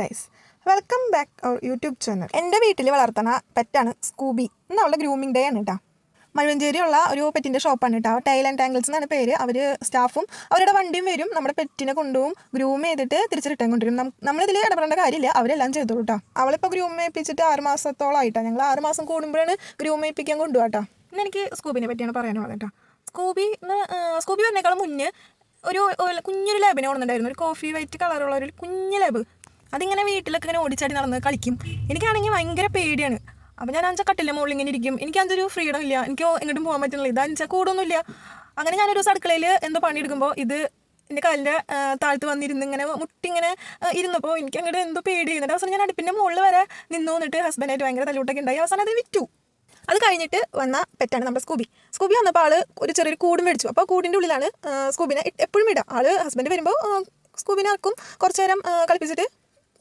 Guys welcome back our YouTube channel എന്റെ വീട്ടിൽ വളർത്തണ പെറ്റാണ് Scooby ഇന്ന് അവളുടെ ഗ്രൂമിംഗ് ഡേ ആണ് കേട്ടോ മഴുവഞ്ചേരിയുള്ള ഒരു പെറ്റിന്റെ ഷോപ്പാണ് കേട്ടോ ടൈൽ ആൻഡ് ടാങ്കിൾസ് എന്നാണ് പേര്. അവർ സ്റ്റാഫും അവരുടെ വണ്ടിയും വരും. നമ്മുടെ പെറ്റിനെ കൊണ്ടുപോകും ഗ്രൂം ചെയ്തിട്ട് തിരിച്ച് റിട്ടേൺ കൊണ്ടുവരും നമ്മളിതിൽ ഇടപെടേണ്ട കാര്യമില്ല. അവരെല്ലാം ചെയ്തോളൂ കേട്ടോ അവളിപ്പോൾ ഗ്രൂം ചെയ്യിപ്പിച്ചിട്ട് ആറ് മാസത്തോളമായിട്ടാണ് ഞങ്ങൾ ആറ് മാസം കൂടുമ്പോഴാണ് ഗ്രൂം ചെയ്യിപ്പിക്കാൻ കൊണ്ടുപോകാം ഇന്ന് എനിക്ക് സ്കൂബിനെ പറ്റിയാണ് പറയാനുള്ളത് കേട്ടോ സ്കൂബി സ്കൂബി വരുന്നേക്കാളും മുന്നേ ഒരു കുഞ്ഞൊരു ലാബിനെ കൊണ്ടുണ്ടായിരുന്നു ഒരു കോഫി വൈറ്റ് കളറുള്ള ഒരു കുഞ്ഞു ലാബ് അതിങ്ങനെ വീട്ടിലൊക്കെ ഇങ്ങനെ ഓടിച്ചാടി നടന്ന് കളിക്കും. എനിക്കാണെങ്കിൽ ഭയങ്കര പേടിയാണ്. അപ്പോൾ ഞാൻ അഞ്ചാ കട്ടിലെ മുകളിൽ ഇങ്ങനെ ഇരിക്കും. എനിക്ക് അഞ്ചൊരു ഫ്രീഡം ഇല്ല. എനിക്ക് എങ്ങോട്ടും പോകാൻ പറ്റുന്നില്ല. ഇത് അഞ്ചാ കൂടൊന്നുമില്ല അങ്ങനെ ഞാനൊരു ദിവസം അടുക്കളയിൽ എന്തോ പണിയെടുക്കുമ്പോൾ ഇത് എന്റെ കാലിന്റെ താഴ്ത്ത് വന്നിരുന്ന് ഇങ്ങനെ മുട്ടിങ്ങനെ ഇരുന്നപ്പോൾ എനിക്ക് അങ്ങോട്ട് എന്തോ പേടി ചെയ്യുന്നുണ്ട് അവസാനം ഞാൻ അടുപ്പിന്റെ മുകളിൽ വരെ നിന്നു. വന്നിട്ട് ഹസ്ബൻഡായിട്ട് ഭയങ്കര തലൂട്ടൊക്കെ ഉണ്ടായി അവസാനം അത് വിറ്റു. അത് കഴിഞ്ഞിട്ട് വന്ന പെറ്റാണ് നമ്മുടെ സ്കൂബി. സ്കൂബി വന്നപ്പോൾ ആൾ ഒരു ചെറിയൊരു കൂടും മേടിച്ചു. അപ്പോൾ കൂടിന്റെ ഉള്ളിലാണ് സ്കൂബിനെ എപ്പോഴും ഇടുക ആൾ ഹസ്ബൻഡ് വരുമ്പോൾ സ്കൂബിനെ ആർക്കും കുറച്ച് നേരം കളിപ്പിച്ചിട്ട്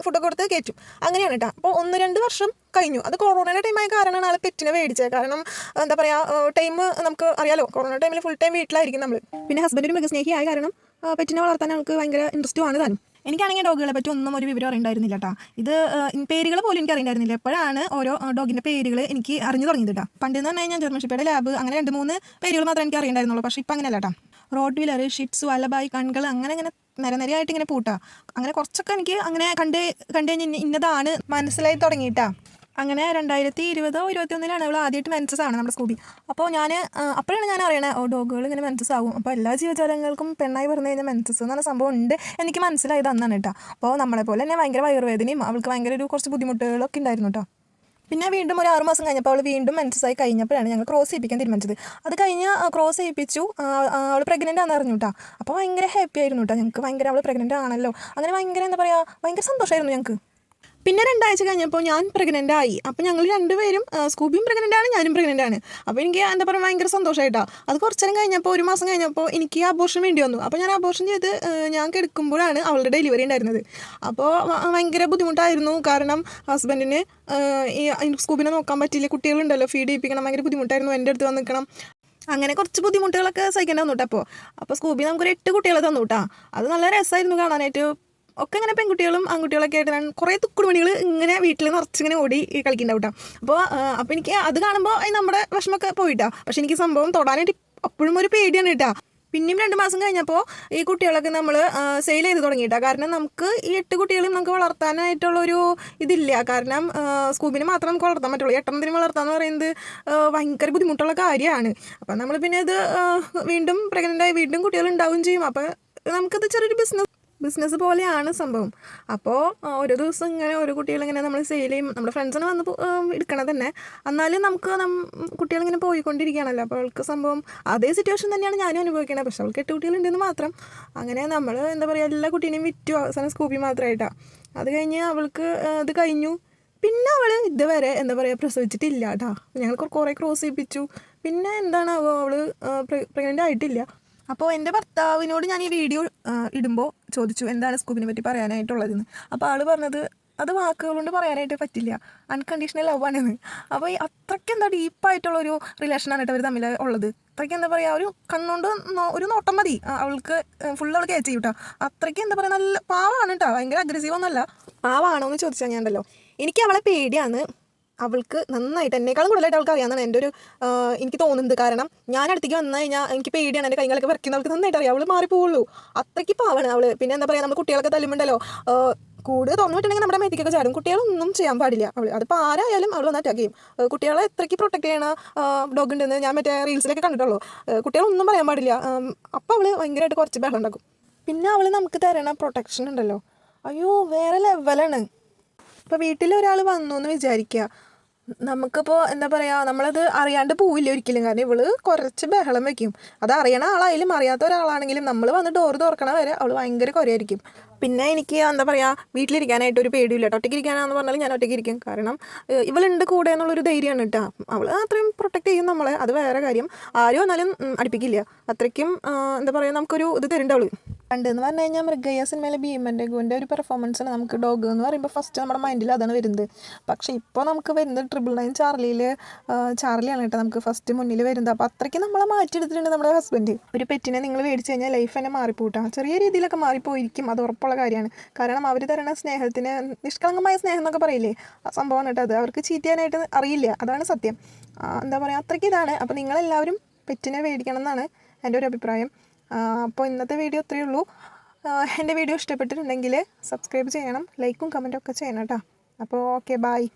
ഫുഡൊക്കെ കൊടുത്ത് കയറ്റും. അങ്ങനെയാണ് കേട്ടോ അപ്പോൾ ഒന്ന് രണ്ട് വർഷം കഴിഞ്ഞു. അത് കൊറോണയുടെ ടൈമായ കാരണമാണ് ആൾ പെറ്റിനെ മേടിച്ചത് കാരണം എന്താ പറയുക ടൈം നമുക്ക് അറിയാലോ കൊറോണ ടൈമിൽ ഫുൾ ടൈം വീട്ടിലായിരിക്കും നമ്മൾ പിന്നെ ഹസ്ബൻഡ് ഒരു മൃഗസ്നേഹിയായ കാരണം പെറ്റിനെ വളർത്താൻ ആൾക്ക് ഭയങ്കര ഇൻട്രസ്റ്റ് ആണ് താനും. എനിക്കാണെങ്കിൽ ഡോഗുകളെ പറ്റി ഒന്നും ഒരു വിവരം അറിയണ്ടായിരുന്നില്ല കേട്ടോ ഇത് പേരുകൾ പോലും എനിക്ക് അറിയണ്ടായിരുന്നില്ല. എപ്പോഴാണ് ഓരോ ഡോഗിന്റെ പേരുകൾ എനിക്ക് അറിഞ്ഞു തുടങ്ങിയത് കേട്ടോ പണ്ട് എന്ന് ഞാൻ ജർമ്മൻഷിപ്പയുടെ ലാബ് അങ്ങനെ രണ്ട് മൂന്ന് പേരുകൾ മാത്രമേ എനിക്ക് അറിയണ്ടായിരുന്നുള്ളൂ. പക്ഷേ ഇപ്പം അങ്ങനെയല്ല കേട്ടോ റോഡ് വീലർ ഷിറ്റ്സ് വലബായി കൺകൾ അങ്ങനെ ഇങ്ങനെ നിര നിരയായിട്ട് ഇങ്ങനെ പൂട്ടാ. അങ്ങനെ കുറച്ചൊക്കെ എനിക്ക് അങ്ങനെ കണ്ട് കണ്ടു കഴിഞ്ഞാൽ ഇന്നതാണ് മനസ്സിലായി തുടങ്ങിയിട്ടാ. അങ്ങനെ രണ്ടായിരത്തി ഇരുപതോ ഇരുപത്തി ഒന്നിലാണ് അവൾ ആദ്യമായിട്ട് മെൻസസ് ആണ് നമ്മുടെ സ്കൂബി അപ്പോൾ ഞാൻ അപ്പോഴാണ് ഞാൻ അറിയണേ ഓ ഡോഗുകൾ ഇങ്ങനെ മെൻസസ് ആകും അപ്പോൾ എല്ലാ ജീവജാലങ്ങൾക്കും പെണ്ണായി പറഞ്ഞു കഴിഞ്ഞാൽ മെൻസസ് എന്ന് പറഞ്ഞ സംഭവം ഉണ്ട് എനിക്ക് മനസ്സിലായത് അന്നാണ് കേട്ടോ. അപ്പോൾ നമ്മളെ പോലെ തന്നെ ഭയങ്കര വയറുവേദനയും അവൾക്ക് ഭയങ്കര ഒരു കുറച്ച് ബുദ്ധിമുട്ടുകളൊക്കെ ഉണ്ടായിരുന്നു കേട്ടോ. പിന്നെ വീണ്ടും ഒരു ആറ് മാസം കഴിഞ്ഞപ്പോൾ അവൾ വീണ്ടും മെൻസസായി കഴിഞ്ഞപ്പോഴാണ് ഞങ്ങൾ ക്രോസ് ചെയ്യിപ്പിക്കാൻ തീരുമാനിച്ചത്. അത് കഴിഞ്ഞ് ക്രോസ് ചെയ്യിപ്പിച്ചു. അവൾ പ്രഗ്നന്റ് ആണെന്ന് അറിഞ്ഞു കേട്ടോ അപ്പോൾ ഭയങ്കര ഹാപ്പി ആയിരുന്നു കേട്ടോ ഞങ്ങൾക്ക് ഭയങ്കര അവൾ പ്രഗ്നന്റ് ആണല്ലോ. അങ്ങനെ ഭയങ്കര എന്താ പറയുക ഭയങ്കര സന്തോഷമായിരുന്നു ഞങ്ങൾക്ക് പിന്നെ രണ്ടാഴ്ച കഴിഞ്ഞപ്പോൾ ഞാൻ പ്രഗ്നന്റ് ആയി. അപ്പോൾ ഞങ്ങൾ രണ്ടുപേരും സ്കൂബിയും പ്രഗ്നന്റ് ആണ് ഞാനും പ്രഗ്നന്റ് ആണ്. അപ്പോൾ എനിക്ക് എന്താ പറയുക ഭയങ്കര സന്തോഷമായിട്ടാണ് അത് കുറച്ച് നേരം കഴിഞ്ഞപ്പോൾ ഒരു മാസം കഴിഞ്ഞപ്പോൾ എനിക്ക് അബോർഷൻ വേണ്ടി വന്നു. അപ്പോൾ ഞാൻ അബോർഷൻ ചെയ്ത് ഞാൻ കിടക്കുമ്പോഴാണ് അവളുടെ ഡെലിവറി ഉണ്ടായിരുന്നത്. അപ്പോൾ ഭയങ്കര ബുദ്ധിമുട്ടായിരുന്നു. കാരണം ഹസ്ബൻഡിന് ഈ സ്കൂബിനെ നോക്കാൻ പറ്റില്ല കുട്ടികളുണ്ടല്ലോ ഫീഡ് ചെയ്യിപ്പിക്കണം ഭയങ്കര ബുദ്ധിമുട്ടായിരുന്നു എന്റെ അടുത്ത് വന്ന് നിൽക്കണം അങ്ങനെ കുറച്ച് ബുദ്ധിമുട്ടുകളൊക്കെ സഹിക്കേണ്ടി വന്നു കേട്ടോ അപ്പോൾ അപ്പോൾ സ്കൂബി നമുക്കൊരു എട്ട് കുട്ടികളെ തന്നു കേട്ടോ. അത് നല്ല രസമായിരുന്നു കാണാനായിട്ട്. ഒക്കെ ഇങ്ങനെ പെൺകുട്ടികളും ആൺകുട്ടികളൊക്കെ ആയിട്ട് ഞാൻ കുറേ തുക്കുടുമണികൾ ഇങ്ങനെ വീട്ടിൽ നിറച്ചിങ്ങനെ ഓടി കളിക്കുന്നുണ്ടാവും കേട്ടോ അപ്പോൾ അപ്പോൾ എനിക്ക് അത് കാണുമ്പോൾ നമ്മുടെ വിഷമമൊക്കെ പോയിട്ടാ. പക്ഷെ എനിക്ക് സംഭവം തൊടാനായിട്ട് അപ്പോഴും ഒരു പേടിയാണ് കേട്ടോ പിന്നെയും രണ്ട് മാസം കഴിഞ്ഞപ്പോൾ ഈ കുട്ടികളൊക്കെ നമ്മൾ സെയിൽ ചെയ്ത് തുടങ്ങിയിട്ടാ. കാരണം നമുക്ക് ഈ എട്ട് കുട്ടികളെയും നമുക്ക് വളർത്താനായിട്ടുള്ളൊരു ഇതില്ല. കാരണം സ്കൂബിനെ മാത്രം നമുക്ക് വളർത്താൻ പറ്റുള്ളൂ. എട്ടെണ്ണത്തിന് വളർത്താന്ന് പറയുന്നത് ആ, ഭയങ്കര ബുദ്ധിമുട്ടുള്ള കാര്യമാണ്. അപ്പം നമ്മൾ പിന്നെ ഇത് വീണ്ടും പ്രഗ്നന്റായി വീണ്ടും കുട്ടികൾ ഉണ്ടാവുകയും ചെയ്യും. അപ്പം നമുക്കത് ചെറിയൊരു ബിസിനസ് ബിസിനസ് പോലെയാണ് സംഭവം. അപ്പോൾ ഓരോ ദിവസം ഇങ്ങനെ ഓരോ കുട്ടികളിങ്ങനെ നമ്മൾ സെയിൽ ചെയ്യും. നമ്മുടെ ഫ്രണ്ട്സിന് വന്ന് എടുക്കണം തന്നെ. എന്നാലും നമുക്ക് കുട്ടികളിങ്ങനെ പോയിക്കൊണ്ടിരിക്കുകയാണല്ലോ. അപ്പോൾ അവൾക്ക് സംഭവം അതേ സിറ്റുവേഷൻ തന്നെയാണ് ഞാനും അനുഭവിക്കുന്നത് പക്ഷെ അവൾക്ക് എട്ട് കുട്ടികളുണ്ടെന്ന് മാത്രം. അങ്ങനെ നമ്മൾ എന്താ പറയുക എല്ലാ കുട്ടീനെയും വിറ്റു. അവസാനം സ്കൂബി മാത്രമായിട്ടാണ് അത് കഴിഞ്ഞ് അവൾക്ക് ഇത് കഴിഞ്ഞു. പിന്നെ അവൾ ഇതുവരെ എന്താ പറയുക പ്രസവിച്ചിട്ടില്ല കേട്ടോ ഞങ്ങൾ കുറേ ക്രോസ് ചെയ്യിപ്പിച്ചു. പിന്നെ എന്താണ് അവൾ പ്രഗ്നന്റ് ആയിട്ടില്ല. അപ്പോൾ എന്റെ ഭർത്താവിനോട് ഞാൻ ഈ വീഡിയോ ഇടുമ്പോൾ ചോദിച്ചു എന്താണ് സ്കൂബിനെ പറ്റി പറയാനായിട്ടുള്ളതെന്ന്? അപ്പോൾ ആൾ പറഞ്ഞത് അത് വാക്കുകൾ കൊണ്ട് പറയാനായിട്ട് പറ്റില്ല. അൺകണ്ടീഷണൽ ലവ് ആണെന്ന്. അപ്പോൾ അത്രയ്ക്ക് എന്താ ഡീപ്പായിട്ടുള്ളൊരു റിലേഷനാണ് കേട്ടോ അവർ തമ്മിൽ ഉള്ളത്. അത്രയ്ക്ക് എന്താ പറയുക ഒരു കണ്ണുകൊണ്ട് ഒരു നോട്ടം മതി. അവൾക്ക് ഫുൾ അവൾ കയറ്റി കേട്ടോ അത്രയ്ക്ക് എന്താ പറയുക നല്ല പാവാണ് കേട്ടോ. ഭയങ്കര അഗ്രസീവ് ഒന്നല്ല പാവാണോ എന്ന് ചോദിച്ചാൽ ഞാൻ ഉണ്ടല്ലോ എനിക്ക് അവളെ പേടിയാണ്. അവൾക്ക് നന്നായിട്ട് എന്നെക്കാളും കൂടുതലായിട്ട് അവൾക്ക് അറിയാമെന്നാണ് എന്റെ ഒരു എനിക്ക് തോന്നുന്നത്. കാരണം ഞാൻ അടുത്തേക്ക് വന്നു കഴിഞ്ഞാൽ എനിക്ക് പേടിയാണ് എന്റെ കൈകളൊക്കെ വരയ്ക്കുന്ന അവൾക്ക് നന്നായിട്ട് അറിയാം. അവൾ മാറിപ്പോവുള്ളൂ. അത്രയ്ക്ക് പാവാണ് അവൾ പിന്നെ എന്താ പറയുക നമ്മൾ കുട്ടികളൊക്കെ തല്ലുമ്പോണ്ടല്ലോ കൂടുതൽ വിട്ടിട്ടുണ്ടെങ്കിൽ നമ്മുടെ മേത്തേക്കൊക്കെ ചാടും. കുട്ടികളൊന്നും ചെയ്യാൻ പാടില്ല അവൾ അതിപ്പോൾ ആരായാലും അവൾ വന്ന് അറ്റാക്ക് കുട്ടികളെ എത്രയ്ക്ക് പ്രൊട്ടക്ട് ചെയ്യണ ഡോഗ് ഉണ്ടെന്ന് ഞാൻ മറ്റേ റീൽസിലൊക്കെ കണ്ടിട്ടുള്ളൂ. കുട്ടികളൊന്നും പറയാൻ പാടില്ല. അപ്പോൾ അവൾ ഭയങ്കരമായിട്ട് കുറച്ച് ബഹളം ഉണ്ടാക്കും. പിന്നെ അവൾ നമുക്ക് തരണ പ്രൊട്ടക്ഷൻ ഉണ്ടല്ലോ. അയ്യോ വേറെ ലെവലാണ് ഇപ്പോൾ വീട്ടിൽ ഒരാൾ വന്നു എന്ന് വിചാരിക്കുക നമുക്കിപ്പോൾ എന്താ പറയുക നമ്മളത് അറിയാണ്ട് പോവില്ല ഒരിക്കലും. കാരണം ഇവൾ കുറച്ച് ബഹളം വെക്കും. അത് അറിയണ ആളായാലും അറിയാത്ത ഒരാളാണെങ്കിലും നമ്മൾ വന്ന് ഡോറ് തുറക്കണ വരെ അവൾ ഭയങ്കര കുറയായിരിക്കും പിന്നെ എനിക്ക് എന്താ പറയുക വീട്ടിലിരിക്കാനായിട്ട് ഒരു പേടിയില്ല ഒറ്റയ്ക്ക് ഇരിക്കാനാന്ന് പറഞ്ഞാൽ ഞാൻ ഒറ്റയ്ക്ക് ഇരിക്കും. കാരണം ഇവളുണ്ട് കൂടെ എന്നുള്ളൊരു ധൈര്യമാണ് കേട്ടോ. അവൾ അത്രയും പ്രൊട്ടക്ട് ചെയ്യും നമ്മളെ. അത് വേറെ കാര്യം. ആരും എന്നാലും അടുപ്പിക്കില്ല. അത്രയ്ക്കും എന്താ പറയുക നമുക്കൊരു ഇത് തരേണ്ട അവൾ പണ്ട് എന്ന് പറഞ്ഞു കഴിഞ്ഞാൽ മൃഗയ്യ സിനിമയിലെ ഭീമന്റെ ഗുവിന്റെ ഒരു പെർഫോമൻസിൽ നമുക്ക് ഡോഗ് എന്ന് പറയുമ്പോൾ ഫസ്റ്റ് നമ്മുടെ മൈൻഡിൽ അതാണ് വരുന്നത്. പക്ഷേ ഇപ്പോൾ നമുക്ക് വരുന്നത് ട്രിപ്പിൾ നയൻ ചാർലിയിൽ ചാർലിയാണ് കേട്ടോ നമുക്ക് ഫസ്റ്റ് മുന്നിൽ വരുന്നത്. അപ്പോൾ അത്രയ്ക്ക് നമ്മളെ മാറ്റിയെടുത്തിട്ടുണ്ട് നമ്മുടെ ഹസ്ബൻഡ് ഒരു പെറ്റിനെ നിങ്ങൾ മേടിച്ച് കഴിഞ്ഞാൽ ലൈഫ് തന്നെ മാറിപ്പോട്ടാ ചെറിയ രീതിയിലൊക്കെ മാറിപ്പോയിരിക്കും അത് ഉറപ്പുള്ള കാര്യമാണ്. കാരണം അവർ തരുന്ന സ്നേഹത്തിന് നിഷ്കളങ്കമായ സ്നേഹം എന്നൊക്കെ പറയില്ലേ? ആ സംഭവമാണ് കേട്ടോ അത്. അവർക്ക് ചീറ്റിയാനായിട്ട് അറിയില്ല. അതാണ് സത്യം. എന്താ പറയുക അത്രയ്ക്ക് ഇതാണ്. അപ്പോൾ നിങ്ങളെല്ലാവരും പെറ്റിനെ മേടിക്കണം എന്നാണ് എന്റെ ഒരു അഭിപ്രായം. അപ്പോൾ ഇന്നത്തെ വീഡിയോ ഇത്രയേ ഉള്ളൂ. എന്റെ വീഡിയോ ഇഷ്ടപ്പെട്ടിട്ടുണ്ടെങ്കിൽ സബ്സ്ക്രൈബ് ചെയ്യണം ലൈക്കും കമന്റും ഒക്കെ ചെയ്യണം കേട്ടോ. അപ്പോൾ ഓക്കെ ബായ്